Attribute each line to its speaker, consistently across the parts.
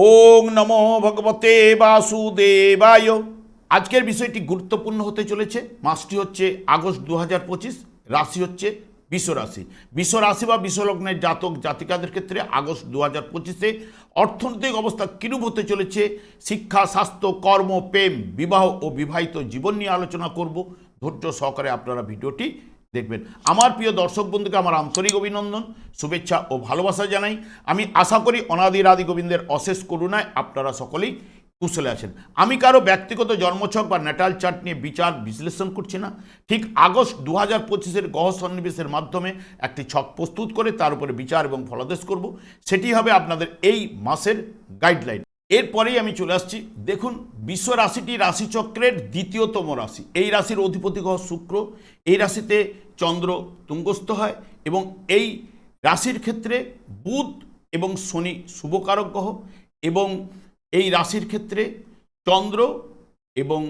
Speaker 1: ওং নমো ভগবতে বাসুদেবায়। আজকের বিষয়টি গুরুত্বপূর্ণ হতে চলেছে। মাসটি হচ্ছে আগস্ট দু হাজার পঁচিশ, রাশি হচ্ছে বিশ্বরাশি। বিশ্বরাশি বা বিশ্বলগ্নের জাতক, জাতিকাদের ক্ষেত্রে আগস্ট দু হাজার পঁচিশে অর্থনৈতিক অবস্থা কিরূপ হতে চলেছে, শিক্ষা, স্বাস্থ্য, কর্ম, প্রেম, বিবাহ ও বিবাহিত জীবন নিয়ে আলোচনা করব। ধৈর্য সহকারে আপনারা ভিডিওটি দেখবেন। আমার প্রিয় দর্শক বন্ধুকে আমার আন্তরিক অভিনন্দন, শুভেচ্ছা ও ভালোবাসা জানাই। আমি আশা করি অনাদি রাদি গোবিন্দের অশেষ করুণায় আপনারা সকলেই কুশলে আছেন। আমি কারও ব্যক্তিগত জন্মছক বা ন্যাটাল চার্ট নিয়ে বিচার বিশ্লেষণ করছি না। ঠিক আগস্ট দু হাজার পঁচিশের গহ সন্নিবেশের মাধ্যমে একটি ছক প্রস্তুত করে তার উপরে বিচার এবং ফলাদেশ করব। সেটি হবে আপনাদের এই মাসের গাইডলাইন এরপরেই আমি চলে আসছি। দেখুন, বিশ্ব রাশিটি রাশিচক্রের দ্বিতীয়তম রাশি। এই রাশির অধিপতি গ্রহ শুক্র। এই রাশিতে চন্দ্র তুঙ্গস্থ হয় এবং এই রাশির ক্ষেত্রে বুধ এবং শনি শুভকারক গ্রহ এবং এই রাশির ক্ষেত্রে চন্দ্র এবং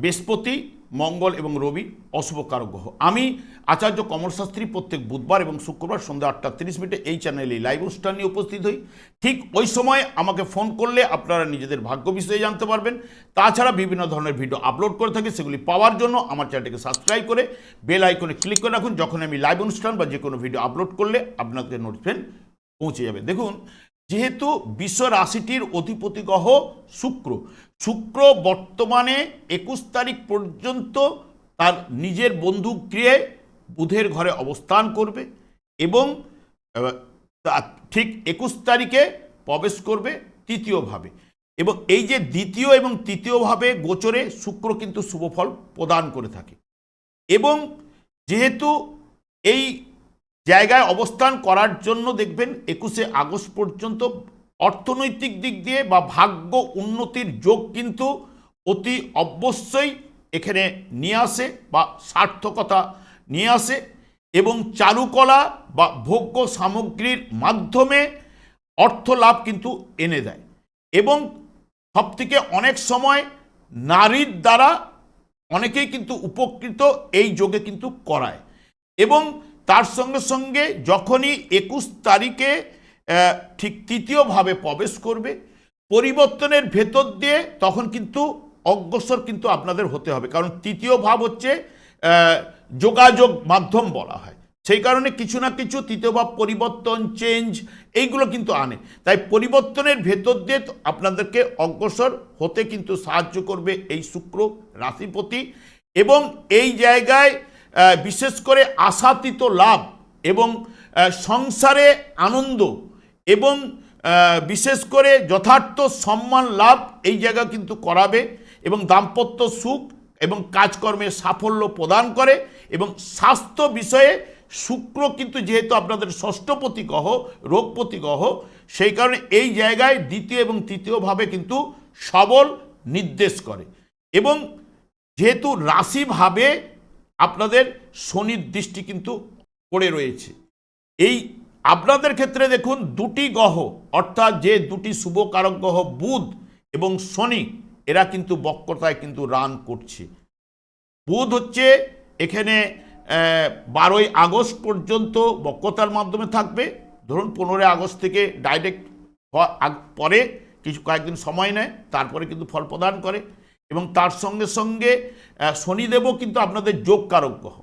Speaker 1: বৃহস্পতি, মঙ্গল এবং রবি অশুভকারক গ্রহ। আমি আচার্য কমলশাস্ত্রী প্রত্যেক বুধবার এবং শুক্রবার সন্ধ্যা আটটা তিরিশ মিনিটে এই চ্যানেলে লাইভ অনুষ্ঠান নিয়ে উপস্থিত হই। ঠিক ওই সময় আমাকে ফোন করলে আপনারা নিজেদের ভাগ্য বিষয়ে জানতে পারবেন। তাছাড়া বিভিন্ন ধরনের ভিডিও আপলোড করে থাকি, সেগুলি পাওয়ার জন্য আমার চ্যানেলটিকে সাবস্ক্রাইব করে বেল আইকনে ক্লিক করে রাখুন। যখন আমি লাইভ অনুষ্ঠান বা যে কোনো ভিডিও আপলোড করলে আপনাদের নোটিফিকেশন পৌঁছে যাবে। দেখুন, যেহেতু বিশ্ব রাশিটির অধিপতি গ্রহ শুক্র শুক্র বর্তমানে একুশ তারিখ পর্যন্ত তার নিজের বন্ধু গৃহে বুধের ঘরে অবস্থান করবে এবং ঠিক একুশ তারিখে প্রবেশ করবে তৃতীয়ভাবে। এবং এই যে দ্বিতীয় এবং তৃতীয়ভাবে গোচরে শুক্র কিন্তু শুভফল প্রদান করে থাকে। এবং যেহেতু এই জায়গায় অবস্থান করার জন্য দেখবেন একুশে আগস্ট পর্যন্ত অর্থনৈতিক দিক দিয়ে বা ভাগ্য উন্নতির যোগ কিন্তু অতি অবশ্যই এখানে নিয়ে আসে বা সার্থকতা নিয়ে আসে এবং চারুকলা বা ভোগ্য সামগ্রীর মাধ্যমে অর্থ লাভ কিন্তু এনে দেয়। এবং সবথেকে অনেক সময় নারীর দ্বারা অনেকেই কিন্তু উপকৃত এই যোগে কিন্তু করায়। এবং তার সঙ্গে সঙ্গে যখনই একুশ তারিখে ঠিক তৃতীয়ভাবে প্রবেশ করবে, পরিবর্তনের ভেতর দিয়ে তখন কিন্তু অগ্রসর কিন্তু আপনাদের হতে হবে। কারণ তৃতীয় ভাব হচ্ছে যোগাযোগ মাধ্যম বলা হয়। সেই কারণে কিছু না কিছু তৃতীয় পরিবর্তন চেঞ্জ এইগুলো কিন্তু আনে। তাই পরিবর্তনের ভেতর দিয়ে আপনাদেরকে অগ্রসর হতে কিন্তু সাহায্য করবে এই শুক্র রাশিপতি এবং এই জায়গায় বিশেষ করে আশাতীত লাভ এবং সংসারে আনন্দ এবং বিশেষ করে যথার্থ সম্মান লাভ এই জায়গা কিন্তু করাবে এবং দাম্পত্য সুখ এবং কাজকর্মে সাফল্য প্রদান করে এবং স্বাস্থ্য বিষয়ে শুক্র কিন্তু যেহেতু আপনাদের ষষ্ঠপতি গ্রহ রোগপতি গ্রহ সেই কারণে এই জায়গায় দ্বিতীয় এবং তৃতীয়ভাবে কিন্তু সবল নির্দেশ করে। এবং যেহেতু রাশিভাবে আপনাদের শনির দৃষ্টি কিন্তু পড়ে রয়েছে। এই আপনাদের ক্ষেত্রে দেখুন দুটি গ্রহ, অর্থাৎ যে দুটি শুভ কারক গ্রহ বুধ এবং শনি এরা কিন্তু বক্রতায় কিন্তু রান করছে। বুধ হচ্ছে এখানে বারোই আগস্ট পর্যন্ত বক্রতার মাধ্যমে থাকবে। ধরুন পনেরোই আগস্ট থেকে ডাইরেক্ট পরে কিছু কয়েকদিন সময় নেয়, তারপরে কিন্তু ফল প্রদান করে এবং তার সঙ্গে সঙ্গে শনিদেবও কিন্তু আপনাদের যোগ কারক গ্রহ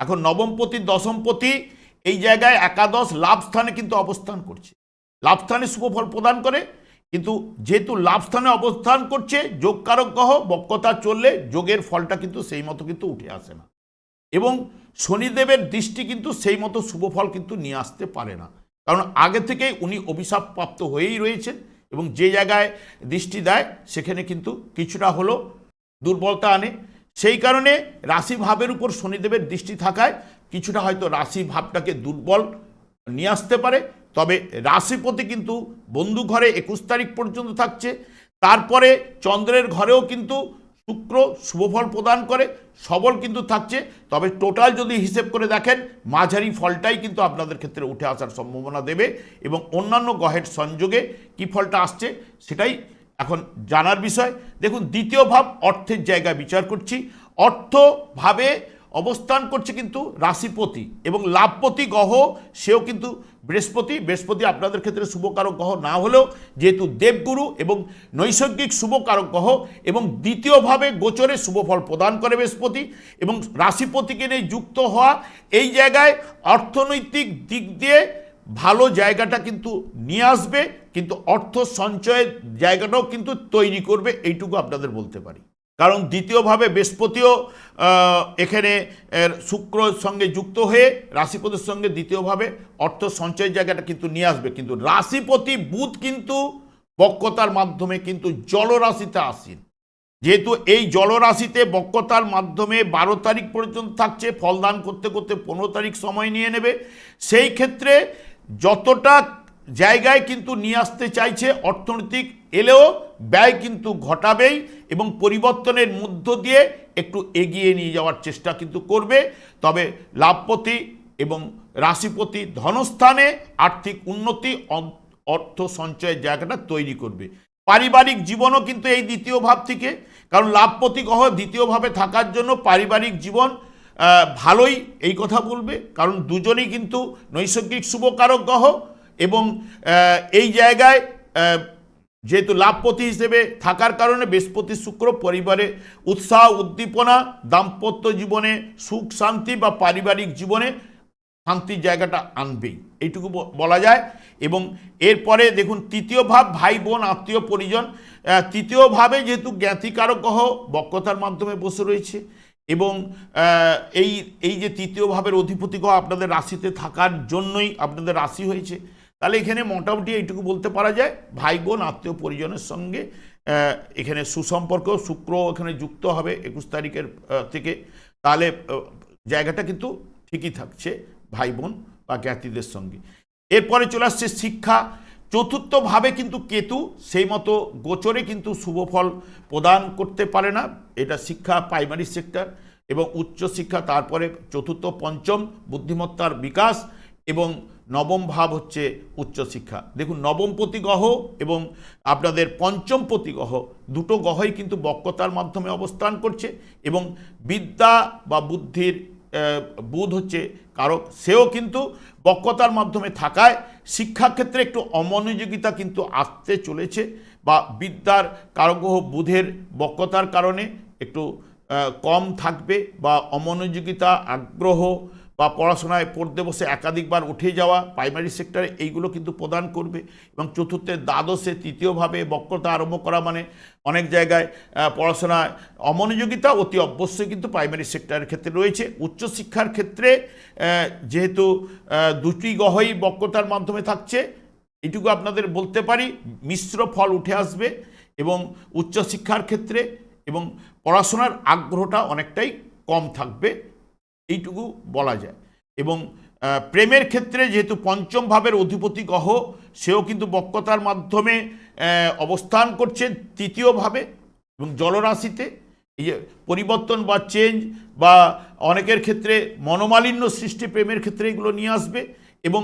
Speaker 1: এখন নবমপতি দশমপতি এই জায়গায় একাদশ লাভ স্থানে কিন্তু অবস্থান করছে। লাভ স্থানে শুভ ফল প্রদান করে কিন্তু যেহেতু লাভ স্থানে অবস্থান করছে, যোগ কারক গ্রহ, বক্রতা চললে যোগের ফলটা কিন্তু সেই মতো কিন্তু উঠে আসে না। এবং শনিদেবের দৃষ্টি কিন্তু সেই মতো শুভ ফল কিন্তু নিয়ে আসতে পারে না। কারণ আগে থেকেই উনি অভিশাপ প্রাপ্ত হয়েই রয়েছেন এবং যে জায়গায় দৃষ্টি দেয়, সেখানে কিন্তু কিছুটা হলো দুর্বলতা আনে। সেই কারণে রাশি ভাবের উপর শনিদেবের দৃষ্টি থাকায় কিছুটা হয়তো রাশি ভাবটাকে দুর্বল নিয়ে আসতে পারে। তবে রাশিপতি কিন্তু বন্ধু ঘরে একুশ তারিখ পর্যন্ত থাকছে। তারপরে চন্দ্রের ঘরেও কিন্তু শুক্র শুভফল প্রদান করে, সবল কিন্তু থাকছে। তবে টোটাল যদি হিসেব করে দেখেন, মাঝারি ফলটাই কিন্তু আপনাদের ক্ষেত্রে উঠে আসার সম্ভাবনা দেবে এবং অন্যান্য গ্রহের সংযোগে কি ফলটা আসছে সেটাই এখন জানার বিষয়। দেখুন, দ্বিতীয় ভাব, অর্থের জায়গা বিচার করছি। অর্থ ভাবে অবস্থান করছে কিন্তু রাশিপতি এবং লাভপতি গ্রহ, সেও কিন্তু বৃহস্পতি। বৃহস্পতি আপনাদের ক্ষেত্রে শুভকারক গ্রহ না হলেও যেহেতু দেবগুরু এবং নৈসর্গিক শুভকারক গ্রহ এবং দ্বিতীয়ভাবে গোচরে শুভফল প্রদান করে বৃহস্পতি এবং রাশিপতিকে নিয়ে যুক্ত হওয়া এই জায়গায় অর্থনৈতিক দিক দিয়ে ভালো জায়গাটা কিন্তু নিয়ে আসবে, কিন্তু অর্থ সঞ্চয়ের জায়গাটাও কিন্তু তৈরি করবে, এইটুকু আপনাদের বলতে পারি। কারণ দ্বিতীয়ভাবে বৃহস্পতিও এখানে শুক্রর সঙ্গে যুক্ত হয়ে রাশিপতির সঙ্গে দ্বিতীয়ভাবে অর্থ সঞ্চয়ের জায়গাটা কিন্তু নিয়ে আসবে। কিন্তু রাশিপতি বুধ কিন্তু বক্রতার মাধ্যমে কিন্তু জলরাশিতে আসেন। যেহেতু এই জলরাশিতে বক্রতার মাধ্যমে বারো তারিখ পর্যন্ত থাকছে, ফলদান করতে করতে পনেরো তারিখ সময় নিয়ে নেবে। সেই ক্ষেত্রে যতটা জায়গায় কিন্তু নিয়ে আসতে চাইছে অর্থনৈতিক, এলেও ব্যয় কিন্তু ঘটাবেই এবং পরিবর্তনের মধ্য দিয়ে একটু এগিয়ে নিয়ে যাওয়ার চেষ্টা কিন্তু করবে। তবে লাভপতি এবং রাশিপতি ধনস্থানে আর্থিক উন্নতি অর্থ সঞ্চয়ের জায়গাটা তৈরি করবে। পারিবারিক জীবনও কিন্তু এই দ্বিতীয় ভাব থেকে, কারণ লাভপতি গ্রহ দ্বিতীয়ভাবে থাকার জন্য পারিবারিক জীবন ভালোই এই কথা বলবে। কারণ দুজনেই কিন্তু নৈসর্গিক শুভকারক গ্রহ। এবং এই জায়গায় যেহেতু লাভপতি হিসেবে থাকার কারণে বৃহস্পতি শুক্র পরিবারে উৎসাহ উদ্দীপনা দাম্পত্য জীবনে সুখ শান্তি বা পারিবারিক জীবনে শান্তির জায়গাটা আনবেই। এইটুকু বলা যায়। এবং এরপরে দেখুন তৃতীয় ভাব ভাই বোন আত্মীয় পরিজন। আহ, তৃতীয় ভাবে যেহেতু জ্ঞাতিকারক গ্রহ বক্রতার মাধ্যমে বসে রয়েছে এবং এই এই যে তৃতীয় ভাবের অধিপতি গ্রহ আপনাদের রাশিতে থাকার জন্যই আপনাদের রাশি হয়েছে। তাহলে এখানে মোটামুটি এইটুকু বলতে পারা যায়। ভাই বোন আত্মীয় পরিজনের সঙ্গে এখানে সুসম্পর্ক, শুক্র এখানে যুক্ত হবে একুশ তারিখের থেকে। তাহলে জায়গাটা কিন্তু ঠিকই থাকছে ভাই বোন বা জ্ঞাতিদের সঙ্গে। এরপরে চলে আসছে শিক্ষা। চতুর্থভাবে কিন্তু কেতু, সেই মতো গোচরে কিন্তু শুভফল প্রদান করতে পারে না। এটা শিক্ষা, প্রাইমারি সেক্টর এবং উচ্চ শিক্ষা, তারপরে চতুর্থ, পঞ্চম বুদ্ধিমত্তার বিকাশ এবং নবম ভাব হচ্ছে উচ্চশিক্ষা। দেখুন নবমপতি গ্রহ এবং আপনাদের পঞ্চমপতি গ্রহ দুটো গ্রহই কিন্তু বক্রতার মাধ্যমে অবস্থান করছে এবং বিদ্যা বা বুদ্ধির বুধ হচ্ছে কারক, সেও কিন্তু বক্রতার মাধ্যমে থাকায় শিক্ষাক্ষেত্রে একটু অমনোযোগিতা কিন্তু আসতে চলেছে বা বিদ্যার কারগ্রহ বুধের বক্রতার কারণে একটু কম থাকবে বা অমনোযোগিতা, আগ্রহ বা পড়াশোনায় পড়তে বসে একাধিকবার উঠে যাওয়া প্রাইমারি সেক্টরে এইগুলো কিন্তু প্রদান করবে এবং চতুর্থে দ্বাদশে তৃতীয়ভাবে বক্রতা আরম্ভ করা মানে অনেক জায়গায় পড়াশোনায় অমনোযোগিতা অতি অবশ্যই কিন্তু প্রাইমারি সেক্টরের ক্ষেত্রে রয়েছে। উচ্চশিক্ষার ক্ষেত্রে যেহেতু দুটি গহই বক্রতার মাধ্যমে থাকছে, এটুকু আপনাদের বলতে পারি, মিশ্র ফল উঠে আসবে এবং উচ্চশিক্ষার ক্ষেত্রে এবং পড়াশোনার আগ্রহটা অনেকটাই কম থাকবে। এইটুকু বলা যায়। এবং প্রেমের ক্ষেত্রে যেহেতু পঞ্চম ভাবের অধিপতি গ্রহ, সেও কিন্তু বক্রতার মাধ্যমে অবস্থান করছে তৃতীয়ভাবে এবং জলরাশিতে। এই যে পরিবর্তন বা চেঞ্জ বা অনেকের ক্ষেত্রে মনোমালিন্য সৃষ্টি প্রেমের ক্ষেত্রে এগুলো নিয়ে আসবে এবং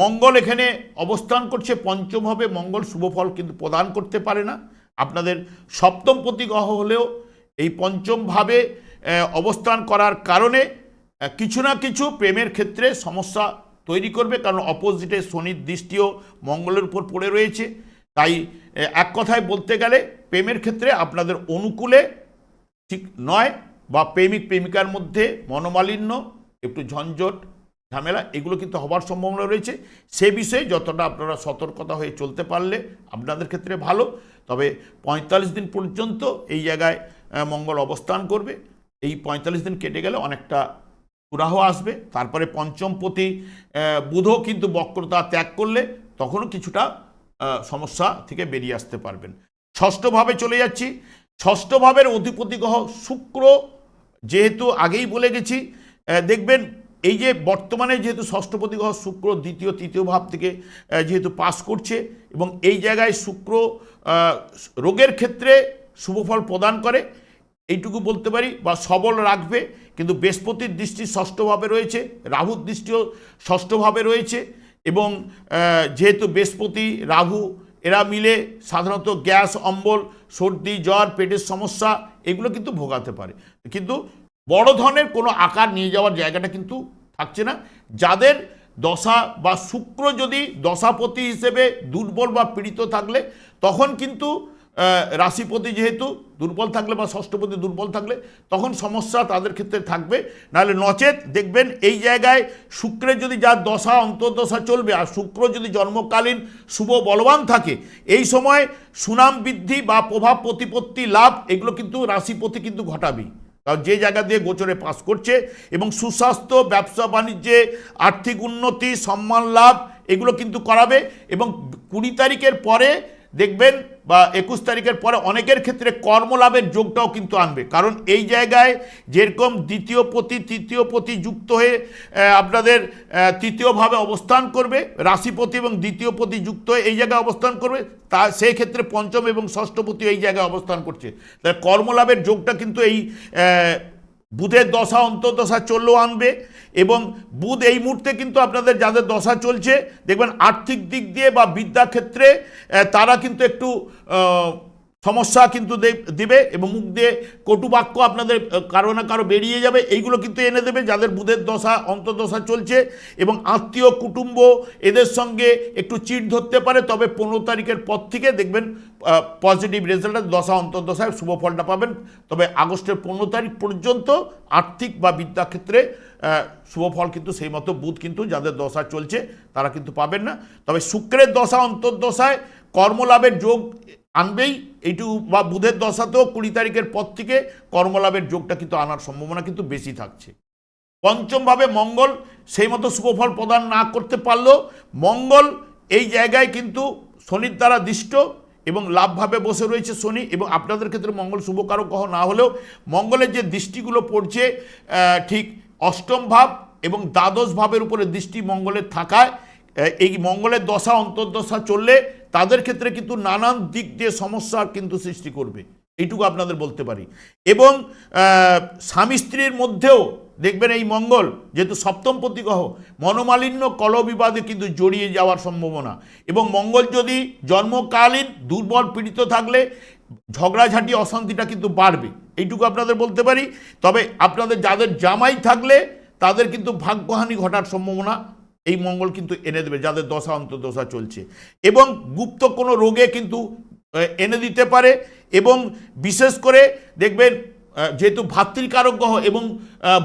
Speaker 1: মঙ্গল এখানে অবস্থান করছে পঞ্চমভাবে মঙ্গল শুভফল কিন্তু প্রদান করতে পারে না। আপনাদের সপ্তম প্রতি গ্রহ হলেও এই পঞ্চম ভাবে অবস্থান করার কারণে কিছু না কিছু প্রেমের ক্ষেত্রে সমস্যা তৈরি করবে, কারণ অপোজিটে শনির দৃষ্টিও মঙ্গলের উপর পড়ে রয়েছে। তাই এক কথায় বলতে গেলে প্রেমের ক্ষেত্রে আপনাদের অনুকূলে ঠিক নয় বা প্রেমিক প্রেমিকার মধ্যে মনোমালিন্য, একটু ঝঞ্ঝট, ঝামেলা, এগুলো কিন্তু হবার সম্ভাবনা রয়েছে। সে বিষয়ে যতটা আপনারা সতর্কতা হয়ে চলতে পারলে আপনাদের ক্ষেত্রে ভালো। তবে পঁয়তাল্লিশ দিন পর্যন্ত এই জায়গায় মঙ্গল অবস্থান করবে। এই পঁয়তাল্লিশ দিন কেটে গেলে অনেকটা সুরাহ আসবে তারপরে পঞ্চমপতি আহ, বুধও কিন্তু বক্রতা ত্যাগ করলে তখনও কিছুটা সমস্যা থেকে বেরিয়ে আসতে পারবেন। ষষ্ঠভাবে চলে যাচ্ছি। ষষ্ঠ ভাবের অধিপতি গ্রহ শুক্র যেহেতু আগেই বলে গেছি দেখবেন এই যে বর্তমানে যেহেতু ষষ্ঠপতি গ্রহ শুক্র দ্বিতীয় তৃতীয় ভাব থেকে যেহেতু পাস করছে এবং এই জায়গায় শুক্র রোগের ক্ষেত্রে শুভফল প্রদান করে এইটুকু বলতে পারি বা সবল রাখবে। কিন্তু বৃহস্পতির দৃষ্টি ষষ্ঠভাবে রয়েছে, রাহুর দৃষ্টিও ষষ্ঠভাবে রয়েছে এবং যেহেতু বৃহস্পতি, রাহু, এরা মিলে সাধারণত গ্যাস, অম্বল, সর্দি, জ্বর, পেটের সমস্যা এগুলো কিন্তু ভোগাতে পারে। কিন্তু বড় ধরনের কোনো আকার নিয়ে যাওয়ার জায়গাটা কিন্তু থাকছে না। যাদের দশা বা শুক্র যদি দশাপতি হিসেবে দুর্বল বা পীড়িত থাকলে, তখন কিন্তু রাশিপতি যেহেতু দুর্বল থাকলে বা ষষ্ঠপতি দুর্বল থাকলে, তখন সমস্যা তাদের ক্ষেত্রে থাকবে। নাহলে নচেত দেখবেন এই জায়গায় শুক্রের যদি যার দশা, অন্তর্দশা চলবে, আর শুক্র যদি জন্মকালীন শুভ বলবান থাকে, এই সময় সুনাম বৃদ্ধি বা প্রভাব প্রতিপত্তি লাভ, এগুলো কিন্তু রাশিপতি কিন্তু ঘটাবেই। কারণ যে জায়গা দিয়ে গোচরে পাস করছে, এবং সুস্বাস্থ্য, ব্যবসা, বাণিজ্যে আর্থিক উন্নতি, সম্মান, লাভ, এগুলো কিন্তু করাবে, এবং কুড়ি তারিখের পরে দেখবেন বা একুশ তারিখের পরে অনেকের ক্ষেত্রে কর্মলাভের যোগটাও কিন্তু আনবে। কারণ এই জায়গায় যেরকম দ্বিতীয় পতি, তৃতীয় পতি যুক্ত হয়ে আপনাদের তৃতীয়ভাবে অবস্থান করবে, রাশিপতি এবং দ্বিতীয় পতি যুক্ত হয়ে এই জায়গায় অবস্থান করবে, তা সেই ক্ষেত্রে পঞ্চম এবং ষষ্ঠপতি এই জায়গায় অবস্থান করছে। তাই কর্মলাভের যোগটা কিন্তু এই বুধের দশা, অন্তর্দশা চললেও আনবে এবং বুধ এই মুহূর্তে কিন্তু আপনাদের যাদের দশা চলছে, দেখবেন আর্থিক দিক দিয়ে বা বিদ্যাক্ষেত্রে তারা কিন্তু একটু সমস্যা কিন্তু দিবে এবং মুখ দিয়ে কটুবাক্য আপনাদের কারও না কারও বেরিয়ে যাবে, এইগুলো কিন্তু এনে দেবে যাদের বুধের দশা, অন্তর্দশা চলছে এবং আত্মীয়, কুটুম্ব এদের সঙ্গে একটু চিট ধরতে পারে, তবে পনেরো তারিখের পর থেকে দেখবেন পজিটিভ রেজাল্ট দশা অন্তর্দশায় শুভ ফলটা পাবেন। তবে আগস্টের পনেরো তারিখ পর্যন্ত আর্থিক বা বিদ্যাক্ষেত্রে শুভ ফল কিন্তু সেই মতো, বুধ কিন্তু যাদের দশা চলছে, তারা কিন্তু পাবেন না। তবে শুক্রের দশা অন্তর্দশায় কর্মলাভের যোগ আনবেই, এইটু বা বুধের দশাতেও কুড়ি তারিখের পর থেকে কর্মলাভের যোগটা কিন্তু আনার সম্ভাবনা কিন্তু বেশি থাকছে। পঞ্চমভাবে মঙ্গল, সেই মতো শুভফল প্রদান না করতে পারলেও মঙ্গল এই জায়গায় কিন্তু শনির দ্বারা দৃষ্ট এবং লাভভাবে বসে রয়েছে শনি এবং আপনাদের ক্ষেত্রে মঙ্গল শুভকারক গ্রহ না হলেও মঙ্গলের যে দৃষ্টিগুলো পড়ছে ঠিক অষ্টম ভাব এবং দ্বাদশ ভাবের উপরে দৃষ্টি মঙ্গলের থাকায় এই মঙ্গলের দশা, অন্তর্দশা চললে তাদের ক্ষেত্রে কিন্তু নানান দিক দিয়ে সমস্যা কিন্তু সৃষ্টি করবে। এইটুকু আপনাদের বলতে পারি। এবং স্বামী স্ত্রীর মধ্যেও দেখবেন এই মঙ্গল, যেহেতু সপ্তম প্রতিগ্রহ, মনোমালিন্য, কলবিবাদে কিন্তু জড়িয়ে যাওয়ার সম্ভাবনা। এবং মঙ্গল যদি জন্মকালীন, দুর্বল, পীড়িত থাকলে, ঝগড়াঝাঁটি, অশান্তিটা কিন্তু বাড়বে। এইটুকু আপনাদের বলতে পারি। তবে আপনাদের যাদের জামাই থাকলে, তাদের কিন্তু ভাগ্যহানি ঘটার সম্ভাবনা এই মঙ্গল কিন্তু এনে দেবে, যাদের দশা, অন্তর্দশা চলছে। এবং গুপ্ত কোনো রোগে কিন্তু এনে দিতে পারে। এবং বিশেষ করে দেখবেন যেহেতু ভাতৃকারক গ্রহ এবং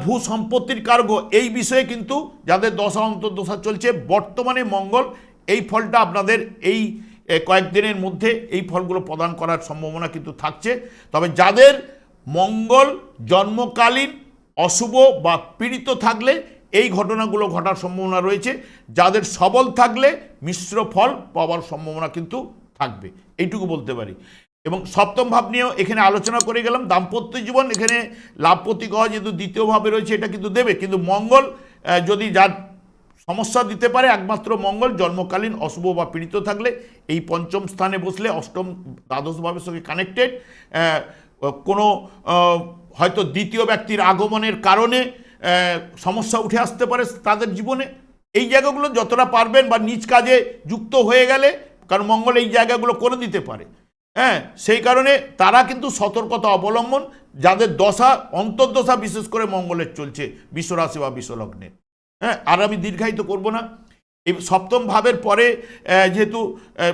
Speaker 1: ভূ সম্পত্তির কারক এই বিষয়ে কিন্তু যাদের দশা অন্তর্দশা চলছে, বর্তমানে মঙ্গল, এই ফলটা আপনাদের এই কয়েকদিনের মধ্যে এই ফলগুলো প্রদান করার সম্ভাবনা কিন্তু থাকছে। তবে যাদের মঙ্গল জন্মকালীন অশুভ বা পীড়িত থাকলে, এই ঘটনাগুলো ঘটার সম্ভাবনা রয়েছে। যাদের সবল থাকলে, মিশ্র ফল পাওয়ার সম্ভাবনা কিন্তু থাকবে। এইটুকু বলতে পারি। এবং সপ্তম ভাব নিয়েও এখানে আলোচনা করে গেলাম। দাম্পত্য জীবন এখানে লাভপতি গ্রহ যেহেতু দ্বিতীয় ভাবে রয়েছে, এটা কিন্তু দেবে। কিন্তু মঙ্গল যদি যার সমস্যা দিতে পারে, একমাত্র মঙ্গল, জন্মকালীন অশুভ বা পীড়িত থাকলে এই পঞ্চম স্থানে বসলে অষ্টম দ্বাদশ ভাবের সঙ্গে কানেক্টেড কোনো হয়তো দ্বিতীয় ব্যক্তির আগমনের কারণে সমস্যা উঠে আসতে পারে তাদের জীবনে। এই জায়গাগুলো যতটা পারবেন বা নিজ কাজে যুক্ত হয়ে গেলে, কারণ মঙ্গল এই জায়গাগুলো করে দিতে পারে। হ্যাঁ সেই কারণে তারা কিন্তু সতর্কতা অবলম্বন যাদের দশা অন্তর্দশা বিশেষ করে মঙ্গলের চলছে বিশ্বরাশি বা বিশ্বলগ্নে। হ্যাঁ আর আমি দীর্ঘায়িত করব না। এই সপ্তম ভাবের পরে যেহেতু আহ,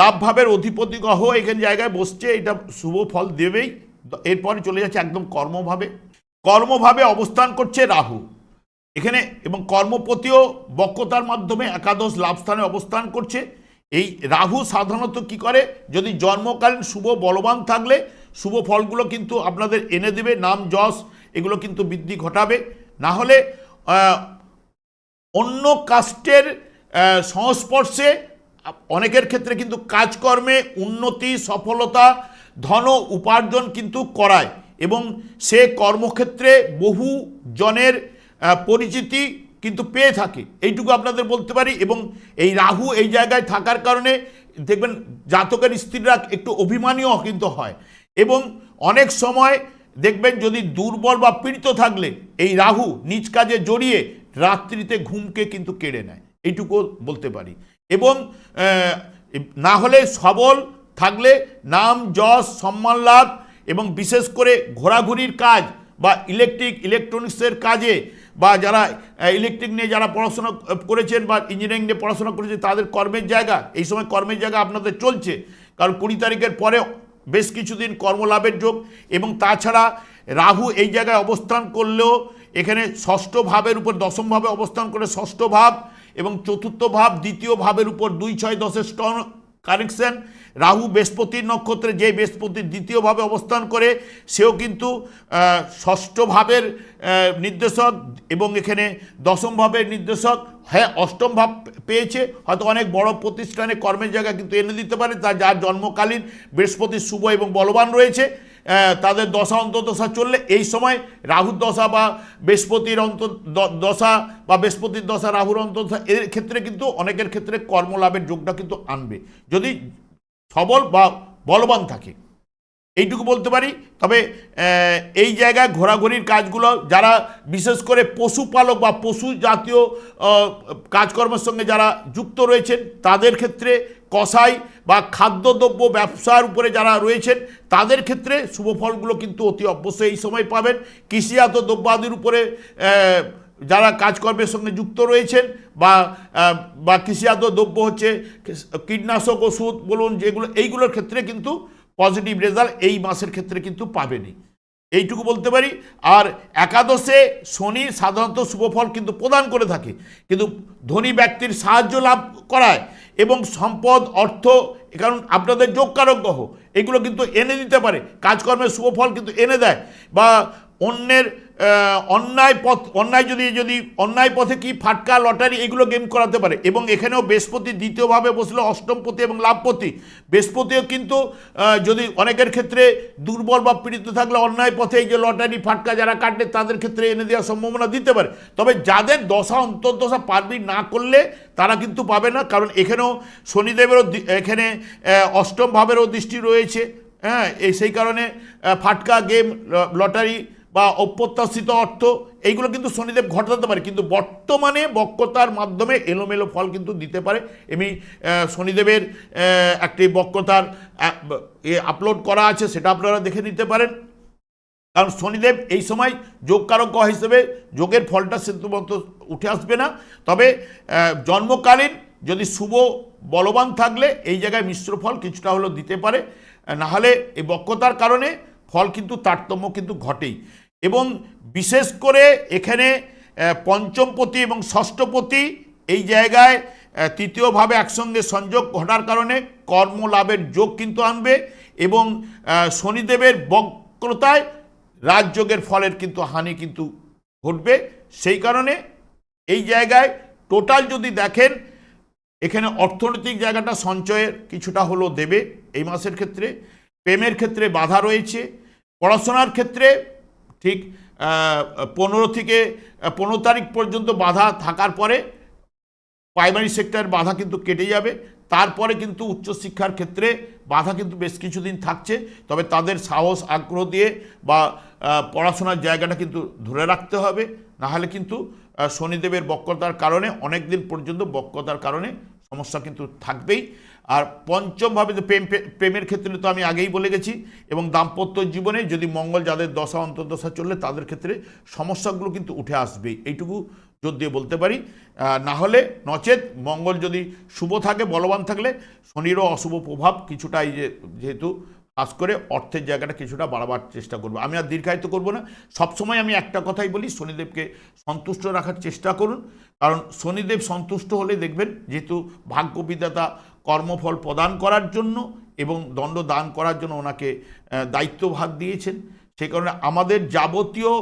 Speaker 1: লাভ ভাবের অধিপতি গ্রহ এখানে জায়গায় বসছে এটা শুভ ফল দেবেই। এরপরে চলে যাচ্ছে একদম কর্মভাবে কর্মভাবে অবস্থান করছে রাহু। এখানে এবং কর্মপতিও বক্রতার মাধ্যমে একাদশ লাভস্থানে অবস্থান করছে। এই রাহু সাধারণত কি করে? যদি জন্মকালীন শুভ বলবান থাকলে, শুভ ফলগুলো কিন্তু আপনাদের এনে দেবে, নাম যশ, এগুলো কিন্তু বৃদ্ধি ঘটাবে। না হলে অন্য কাস্টের সংস্পর্শে অনেকের ক্ষেত্রে কিন্তু কাজকর্মে উন্নতি, সফলতা, ধন উপার্জন কিন্তু করায় এবং সে কর্মক্ষেত্রে বহু জনের পরিচিতি কিন্তু পেয়ে থাকে। এইটুকু আপনাদের বলতে পারি এবং এই রাহু এই জায়গায় থাকার কারণে দেখবেন জাতকের স্ত্রীরা একটু অভিমানীয় কিন্তু হয় এবং অনেক সময় দেখবেন যদি দুর্বল বা পীড়িত থাকলে এই রাহু নিজ কাজে জড়িয়ে রাত্রিতে ঘুমকে কিন্তু কেড়ে নেয়। এইটুকু বলতে পারি। এবং না হলে সবল থাকলে নাম, যশ, সম্মান লাভ এবং বিশেষ করে ঘোরাঘুরির কাজ বা ইলেকট্রিক ইলেকট্রনিক্সের কাজে বা যারা ইলেকট্রিক নিয়ে যারা পড়াশোনা করেছেন বা ইঞ্জিনিয়ারিং নিয়ে পড়াশোনা করেছেন, তাদের কর্মের জায়গা, এই সময় কর্মের জায়গা আপনাদের চলছে। কারণ কুড়ি তারিখের পরে বেশ কিছুদিন কর্মলাভের যোগ এবং তাছাড়া রাহু এই জায়গায় অবস্থান করলেও এখানে ষষ্ঠ ভাবের উপর, দশম ভাবে অবস্থান করে ষষ্ঠ ভাব এবং চতুর্থ ভাব, দ্বিতীয় ভাবের উপর দুই ছয় দশের স্টন কানেকশন রাহু বৃহস্পতির নক্ষত্রে যে বৃহস্পতির দ্বিতীয়ভাবে অবস্থান করে, সেও কিন্তু ষষ্ঠভাবের ষষ্ঠ ভাবের নির্দেশক এবং এখানে দশমভাবের নির্দেশক। হ্যাঁ অষ্টম ভাব পেয়েছে, হয়তো অনেক বড় প্রতিষ্ঠানে কর্মের জায়গা কিন্তু এনে দিতে পারে তা যার জন্মকালীন বৃহস্পতির শুভ এবং বলবান রয়েছে। তাদের দশা অন্তর্দশা চললে এই সময় রাহুর দশা বা বৃহস্পতির অন্ত দশা বা বৃহস্পতির দশা, রাহুর অন্তর্দশা এর ক্ষেত্রে কিন্তু অনেকের ক্ষেত্রে কর্মলাভের যোগটা কিন্তু আনবে। যদি সবল বা বলবান থাকে। এইটুকু বলতে পারি। তবে এই জায়গায় ঘোরাঘুরির কাজগুলো, যারা বিশেষ করে পশুপালক বা পশু জাতীয় কাজকর্মের সঙ্গে যারা যুক্ত রয়েছেন, তাদের ক্ষেত্রে কসাই বা খাদ্যদ্রব্য ব্যবসার উপরে যারা রয়েছেন, তাদের ক্ষেত্রে শুভ ফলগুলো কিন্তু অতি অবশ্যই এই সময় পাবেন। কৃষিজাত দ্রব্যাদির উপরে যারা কাজকর্মের সঙ্গে যুক্ত রয়েছেন বা বা কৃষিজাত দ্রব্য হচ্ছে কীটনাশক ওষুধ বলুন, যেগুলো, এইগুলোর ক্ষেত্রে কিন্তু পজিটিভ রেজাল্ট এই মাসের ক্ষেত্রে কিন্তু পাবেনি এইটুকু বলতে পারি, আর একাদশে শনি সাধারণত শুভফল কিন্তু প্রদান করে থাকে। কিন্তু ধনী ব্যক্তির সাহায্য লাভ করায় এবং সম্পদ, অর্থ কারণ আপনাদের যোগকারক গ্রহ, এগুলো কিন্তু এনে দিতে পারে। কাজকর্মের শুভফল কিন্তু এনে দেয়। বা অন্যের অন্যায় পথ অন্যায় যদি যদি অন্যায় পথে কি ফাটকা লটারি এগুলো গেম করাতে পারে। এবং এখানেও বৃহস্পতি দ্বিতীয়ভাবে বসল অষ্টমপতি এবং লাভপতি। বৃহস্পতিও কিন্তু যদি অনেকের ক্ষেত্রে দুর্বল বা পীড়িত থাকলে অন্যায় পথে এই যে লটারি ফাটকা যারা কাটে তাদের ক্ষেত্রে এনে দেওয়ার সম্ভাবনা দিতে পারে। তবে যাদের দশা অন্তর্দশা পারবি না করলে তারা কিন্তু পাবে না কারণ এখানেও শনিদেবেরও এখানে আহ, অষ্টম ভাবেরও দৃষ্টি রয়েছে। হ্যাঁ এই সেই কারণে ফাটকা গেম লটারি বা অপ্রত্যাশিত অর্থ, এইগুলো কিন্তু শনিদেব ঘটাতে পারে। কিন্তু বর্তমানে বক্রতার মাধ্যমে এলোমেলো ফল কিন্তু দিতে পারে। এমনি শনিদেবের একটি বক্রতার আপলোড করা আছে, সেটা আপনারা দেখে নিতে পারেন। কারণ শনিদেব এই সময় যোগকারক হিসেবে যোগের ফলটা সিদ্ধমতো উঠে আসবে না। তবে জন্মকালীন যদি শুভ বলবান থাকলে এই জায়গায় মিশ্র ফল কিছুটা হলেও দিতে পারে। নাহলে এই বক্রতার কারণে ফল কিন্তু তারতম্য কিন্তু ঘটেই। এবং বিশেষ করে এখানে পঞ্চমপতি এবং ষষ্ঠপতি এই জায়গায় তৃতীয়ভাবে একসঙ্গে সংযোগ ঘটার কারণে কর্মলাভের যোগ কিন্তু আনবে এবং শনিদেবের বক্রতায় রাজযোগের ফলের কিন্তু হানি কিন্তু ঘটবে। সেই কারণে এই জায়গায় টোটাল যদি দেখেন, এখানে অর্থনৈতিক জায়গাটা সঞ্চয়ের কিছুটা হলো দেবে এই মাসের ক্ষেত্রে। প্রেমের ক্ষেত্রে বাধা রয়েছে। পড়াশোনার ক্ষেত্রে ঠিক পনেরো থেকে পনেরো তারিখ পর্যন্ত বাধা থাকার পরে প্রাইমারি সেক্টরের বাধা কিন্তু কেটে যাবে। তারপরে কিন্তু উচ্চশিক্ষার ক্ষেত্রে বাধা কিন্তু বেশ কিছুদিন থাকছে। তবে তাদের সাহস, আগ্রহ দিয়ে বা পড়াশোনার জায়গাটা কিন্তু ধরে রাখতে হবে। নাহলে কিন্তু শনিদেবের বক্রতার কারণে অনেক দিন পর্যন্ত বক্রতার কারণে সমস্যা কিন্তু থাকবেই। আর পঞ্চমভাবে যে প্রেম প্রেমের ক্ষেত্রে তো আমি আগেই বলে গেছি, এবং দাম্পত্য জীবনে যদি মঙ্গল যাদের দশা, অন্তর্দশা চললে তাদের ক্ষেত্রে সমস্যাগুলো কিন্তু উঠে আসবেই এইটুকু জোর দিয়ে বলতে পারি। না হলে নচেত মঙ্গল যদি শুভ থাকে, বলবান থাকলে শনিরও অশুভ প্রভাব কিছুটা এই যে যেহেতু কাজ করে, অর্থের জায়গাটা কিছুটা বাড়াবার চেষ্টা করব। আমি আর দীর্ঘায়িত করব না। সবসময় আমি একটা কথাই বলি, শনিদেবকে সন্তুষ্ট রাখার চেষ্টা করুন। কারণ শনিদেব সন্তুষ্ট হলে দেখবেন, যেহেতু ভাগ্যবিদাতা কর্মফল প্রদান করার জন্য এবং দণ্ড দান করার জন্য ওনাকে আহ, দায়িত্বভাগ দিয়েছেন। সেই কারণে আমাদের যাবতীয়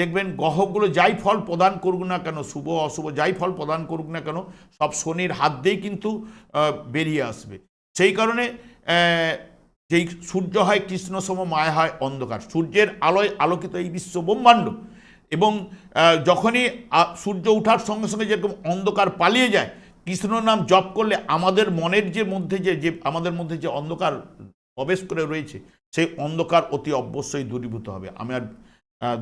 Speaker 1: দেখবেন গ্রহগুলো যাই ফল প্রদান করুক না কেন শুভ অশুভ যাই ফল প্রদান করুক না কেন সব শনির হাত দিয়েই কিন্তু বেরিয়ে আসবে। সেই কারণে যেই সূর্য হয় কৃষ্ণ সম মায়া হয় অন্ধকার। সূর্যের আলোয় আলোকিত এই বিশ্ব ব্রহ্মাণ্ড। এবং যখনই সূর্য ওঠার সঙ্গে সঙ্গে যেরকম অন্ধকার পালিয়ে যায় কৃষ্ণ নাম জপ করলে আমাদের মনের যে মধ্যে যে যে, আমাদের মধ্যে যে অন্ধকার প্রবেশ করে রয়েছে, সেই অন্ধকার অতি অবশ্যই দূরীভূত হবে। আমি আর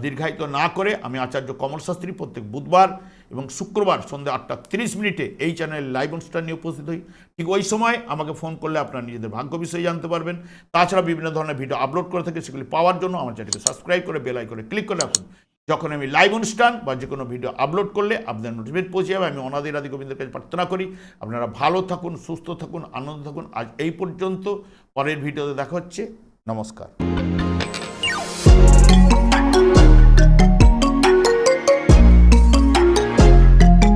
Speaker 1: দীর্ঘায়িত না করে আমি আচার্য কমল শাস্ত্রী প্রত্যেক বুধবার এবং শুক্রবার সন্ধ্যা আটটা তিরিশ মিনিটে এই চ্যানেলে লাইভ অনুষ্ঠান নিয়ে উপস্থিত হই। ঠিক ওই সময় আমাকে ফোন করলে আপনারা নিজেদের ভাগ্য বিষয়ে জানতে পারবেন। তাছাড়া বিভিন্ন ধরনের ভিডিও আপলোড করে থাকে, সেগুলি পাওয়ার জন্য আমার চ্যানেলকে সাবস্ক্রাইব করে, বেল আইকনে ক্লিক করে রাখুন। যখন আমি লাইভ অনুষ্ঠান বা যে কোনো ভিডিও আপলোড করলে আপনার নোটিফিকেশন পৌঁছে যাবে, আমি অনাদি রাধি গোবিন্দের কাছে প্রার্থনা করি। আপনারা ভালো থাকুন, সুস্থ থাকুন, আনন্দ থাকুন। আজ এই পর্যন্ত, পরের ভিডিওতে দেখা হচ্ছে। নমস্কার।